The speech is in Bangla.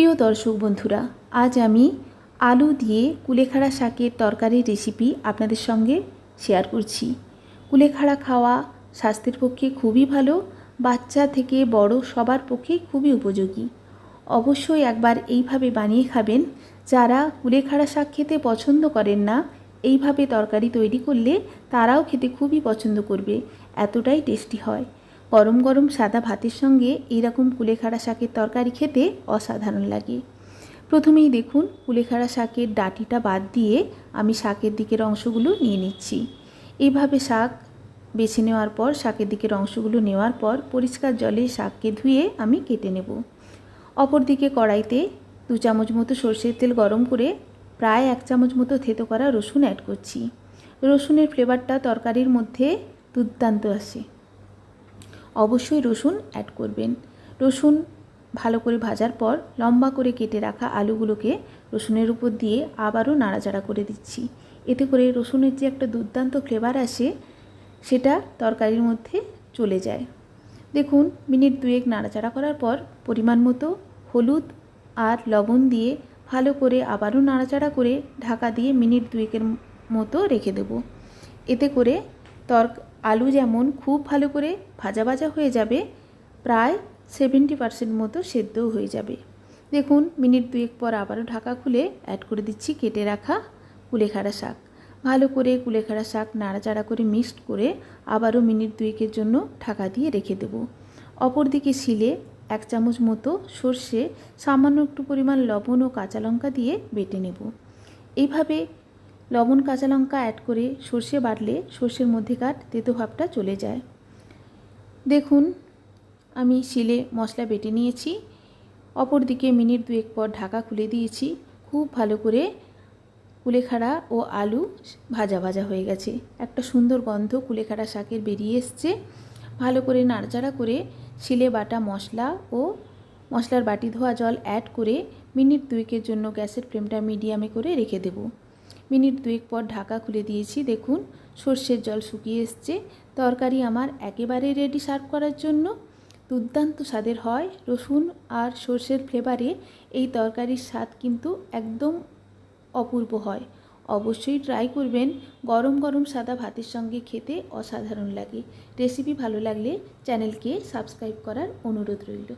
প্রিয় দর্শক বন্ধুরা, আজ আমি আলু দিয়ে কুলেখাড়া শাকের তরকারির রেসিপি আপনাদের সঙ্গে শেয়ার করছি। কুলেখাড়া খাওয়া স্বাস্থ্যের পক্ষে খুবই ভালো, বাচ্চা থেকে বড় সবার পক্ষে খুবই উপযোগী। অবশ্যই একবার এইভাবে বানিয়ে খাবেন, যারা কুলেখাড়া শাক খেতে পছন্দ করেন না, এইভাবে তরকারি তৈরি করলে তারাও খেতে খুবই পছন্দ করবে, এতটাই টেস্টি হয়। গরম গরম সাদা ভাতের সঙ্গে এইরকম কুলেখাড়া শাকের তরকারি খেতে অসাধারণ লাগে। প্রথমেই দেখুন কুলেখাড়া শাকের ডাটিটা বাদ দিয়ে আমি শাকের দিকের অংশগুলো নিয়ে নিচ্ছি। এইভাবে শাক বেছে নেওয়ার পর, শাকের দিকের অংশগুলো নেওয়ার পর পরিষ্কার জলে শাককে ধুয়ে আমি কেটে নেব। অপরদিকে কড়াইতে দু চামচ মতো সর্ষের তেল গরম করে প্রায় এক চামচ মতো থেতো করা রসুন অ্যাড করছি। রসুনের ফ্লেভারটা তরকারির মধ্যে দুর্দান্ত আসে। অবশ্যই রসুন অ্যাড করবেন। রসুন ভালো করে ভাজার পর লম্বা করে কেটে রাখা আলুগুলোকে রসুনের উপর দিয়ে আবারও নাড়াচাড়া করে দিচ্ছি। এতে করে রসুনের যে একটা দুর্দান্ত ফ্লেভার আসে, সেটা তরকারির মধ্যে চলে যায়। দেখুন, মিনিট দুয়েক নাড়াচাড়া করার পর পরিমাণ মতো হলুদ আর লবণ দিয়ে ভালো করে আবারও নাড়াচাড়া করে ঢাকা দিয়ে মিনিট দুয়েকের মতো রেখে দেব। এতে করে তরক, আলু যেমন খুব ভালো করে ভাজা ভাজা হয়ে যাবে, প্রায় সেভেন্টি পার্সেন্ট মতো সেদ্ধও হয়ে যাবে। দেখুন, মিনিট দুয়েক পর আবারও ঢাকা খুলে অ্যাড করে দিচ্ছি কেটে রাখা কুলেখাড়া শাক। ভালো করে কুলেখাড়া শাক নাড়াচাড়া করে মিক্সড করে আবারও মিনিট দুয়েকের জন্য ঢাকা দিয়ে রেখে দেব। অপরদিকে শিলে এক চামচ মতো সর্ষে, সামান্য একটু পরিমাণ লবণ ও কাঁচা লঙ্কা দিয়ে বেটে নেব। এইভাবে লবণ কাঁচা লঙ্কা অ্যাড করে সর্ষে বাটলে সর্ষের মধ্যেকার তেতো ভাবটা চলে যায়। দেখুন, আমি শিলে মশলা বেটে নিয়েছি। অপরদিকে মিনিট দুয়েক পর ঢাকা খুলে দিয়েছি। খুব ভালো করে কুলেখাড়া ও আলু ভাজা ভাজা হয়ে গেছে। একটা সুন্দর গন্ধ কুলেখাড়া শাকের বেরিয়ে এসছে। ভালো করে নাড়াচাড়া করে শিলে বাটা মশলা ও মশলার বাটি ধোয়া জল অ্যাড করে মিনিট দুয়েকের জন্য গ্যাসের ফ্লেমটা মিডিয়ামে করে রেখে দেব। মিনিট দুয়েক পর ঢাকা খুলে দিয়েছি, দেখুন। সর্ষের জল শুকিয়ে এসছে। তরকারি আমার একেবারে রেডি সার্ভ করার জন্য। দুর্দান্ত স্বাদের হয়। রসুন আর সর্ষের ফ্লেভারে এই তরকারির স্বাদ কিন্তু একদম অপূর্ব হয়। অবশ্যই ট্রাই করবেন। গরম গরম সাদা ভাতের সঙ্গে খেতে অসাধারণ লাগে। রেসিপি ভালো লাগলে চ্যানেলকে সাবস্ক্রাইব করার অনুরোধ রইল।